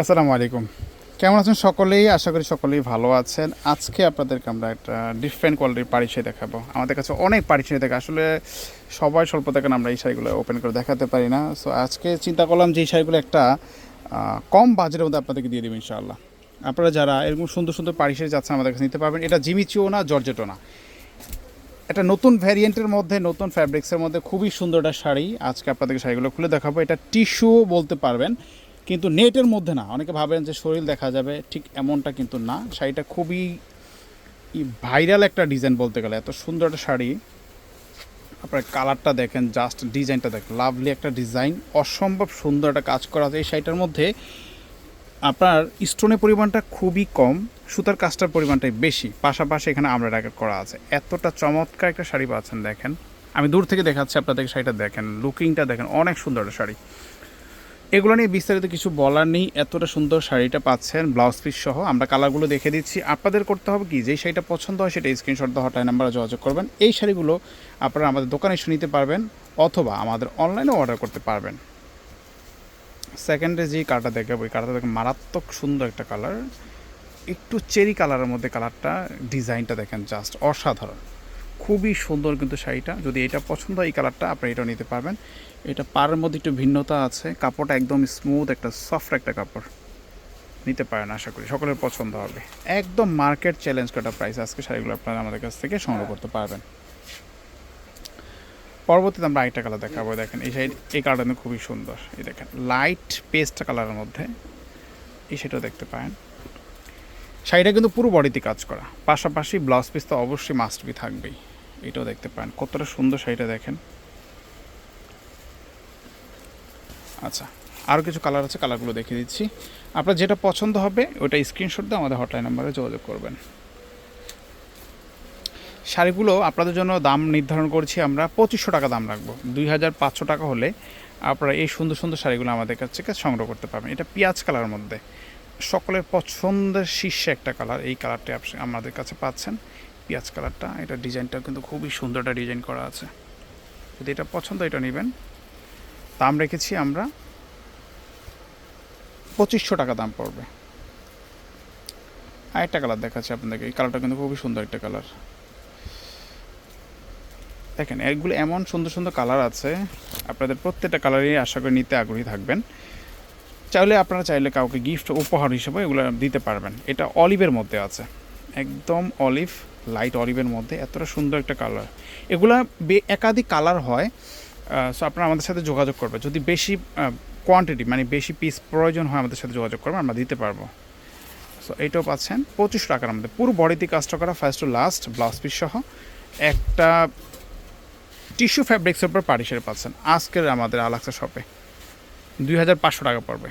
আসসালামু আলাইকুম। কেমন আছেন সকলেই? আশা করি সকলেই ভালো আছেন। আজকে আপনাদেরকে আমরা একটা ডিফারেন্ট কোয়ালিটির পাড়ি শাড়ি দেখাবো। আমাদের কাছে অনেক পাড়ি শাড়ি থাকে। আসলে সবাই স্বল্প দেখেন আমরা এই শাড়িগুলো ওপেন করে দেখাতে পারি না। সো আজকে চিন্তা করলাম যে এই শাড়িগুলো একটা কম বাজেটের মধ্যে আপনাদেরকে দিয়ে দেবো ইনশাআল্লাহ। আপনারা যারা এরকম সুন্দর সুন্দর পাড়ি শাড়ি যাচ্ছেন আমাদের কাছে নিতে পারবেন। এটা জিমিচিও না জর্জেটও না। একটা নতুন ভ্যারিয়েন্টের মধ্যে, নতুন ফ্যাব্রিক্সের মধ্যে খুবই সুন্দর একটা শাড়ি। আজকে আপনাদেরকে শাড়িগুলো খুলে দেখাবো। এটা টিস্যু বলতে পারবেন। কিন্তু নেটের মধ্যে না। অনেকে ভাবেন যে শরীর দেখা যাবে, ঠিক এমনটা কিন্তু না। শাড়িটা খুবই ভাইরাল একটা ডিজাইন বলতে গেলে। এত সুন্দর একটা শাড়ি। আপনার কালারটা দেখেন, জাস্ট ডিজাইনটা দেখেন। লাভলি একটা ডিজাইন। অসম্ভব সুন্দর একটা কাজ করা আছে এই শাড়িটার মধ্যে। আপনার স্টোনের পরিমাণটা খুবই কম, সুতার কাজটার পরিমাণটাই বেশি। পাশাপাশি এখানে আমরা র্যাকেট করা আছে। এতটা চমৎকার একটা শাড়ি পাচ্ছেন, দেখেন। আমি দূর থেকে দেখাচ্ছি আপনাদের শাড়িটা দেখেন। লুকিংটা দেখেন, অনেক সুন্দর একটা শাড়ি। এগুলো নিয়ে বিস্তারিত কিছু বলার নেই। এতটা সুন্দর শাড়িটা পাচ্ছেন ব্লাউজ পিস সহ। আমরা কালারগুলো দেখে দিচ্ছি। আপনাদের করতে হবে কি? যেই শাড়িটা পছন্দ হয় সেটা স্ক্রিনশট দেওয়া হটলাইন নাম্বারে যোগাযোগ করবেন। এই শাড়িগুলো আপনারা আমাদের দোকানে এসে নিতে পারবেন অথবা আমাদের অনলাইনেও অর্ডার করতে পারবেন। সেকেন্ডে যে কালারটা দেখাবো ওই কালারটা দেখেন, মারাত্মক সুন্দর একটা কালার একটু চেরি কালারের মধ্যে কালারটা ডিজাইনটা দেখেন জাস্ট অসাধারণ। খুবই সুন্দর কিন্তু শাড়িটা। যদি এটা পছন্দ হয়, এই কালারটা আপনি এটাও নিতে পারবেন। এটা পাড়ের মধ্যে একটু ভিন্নতা আছে। কাপড়টা একদম স্মুথ একটা সফট একটা কাপড়। নিতে পারেন, আশা করি। সকলের পছন্দ হবে। একদম মার্কেট চ্যালেঞ্জ করা প্রাইস আজকে শাড়িগুলো আপনারা আমাদের কাছ থেকে সংগ্রহ করতে পারবেন। পরবর্তীতে আমরা আরেকটা কালার দেখাবো। দেখেন, এই শাড়ি, এই কালারটা কিন্তু খুবই সুন্দর। এই দেখেন লাইট পেস্ট কালারের মধ্যে এই সেটাও দেখতে পারেন। শাড়িটা কিন্তু পুরো বডিতে কাজ করা। পাশাপাশি ব্লাউজ পিস তো অবশ্যই মাস্ট বি থাকবেই। এটাও দেখতে পারেন, কতটা সুন্দর শাড়িটা দেখেন। আচ্ছা আরও কিছু কালার আছে কালারগুলো দেখিয়ে দিচ্ছি। আপনার যেটা পছন্দ হবে ওটা স্ক্রিনশট দিয়ে আমাদের হটলাইন নাম্বারে যোগাযোগ করবেন। শাড়িগুলো আপনাদের জন্য দাম নির্ধারণ করছি আমরা পঁচিশশো টাকা দাম রাখব। দুই হাজার পাঁচশো টাকা হলে আপনারা এই সুন্দর সুন্দর শাড়িগুলো আমাদের কাছ থেকে সংগ্রহ করতে পারবেন। এটা পেঁয়াজ কালারের মধ্যে। সকলের পছন্দের শীর্ষে একটা কালার এই কালারটি আমাদের কাছে পাচ্ছেন। পেঁয়াজ কালারটা এটা ডিজাইনটা কিন্তু খুবই সুন্দর একটা ডিজাইন করা আছে। যদি এটা পছন্দ এটা নেবেন। দাম রেখেছি আমরা পঁচিশশো টাকা দাম পড়বে। আর একটা কালার দেখাচ্ছি আপনাদেরকে, এই কালারটা কিন্তু খুবই সুন্দর একটা কালার দেখেন, এগুলো এমন সুন্দর সুন্দর কালার আছে, আপনাদের প্রত্যেকটা কালারই আশা করি নিতে আগ্রহী থাকবেন। চাইলে আপনারা চাইলে কাউকে গিফট উপহার হিসেবে এগুলো দিতে পারবেন। এটা অলিভের মধ্যে আছে। একদম অলিভ লাইট অলিভের মধ্যে, এতটা সুন্দর একটা কালার এগুলা একাধিক কালার হয় সো আপনারা আমাদের সাথে যোগাযোগ করবেন যদি বেশি কোয়ান্টিটি মানে বেশি পিস প্রয়োজন হয়, আমাদের সাথে যোগাযোগ করবে, আমরা দিতে পারব। সো এইটাও পাচ্ছেন। পঁচিশ টাকার মধ্যে। পুরো বডিতে কাজটা করা first to last blouse piece সহ। একটা টিস্যু ফ্যাব্রিক্সের উপর পারিসের পাচ্ছেন। আজকের আমাদের আলাক্সা শপে দুই হাজার পাঁচশো টাকা পড়বে।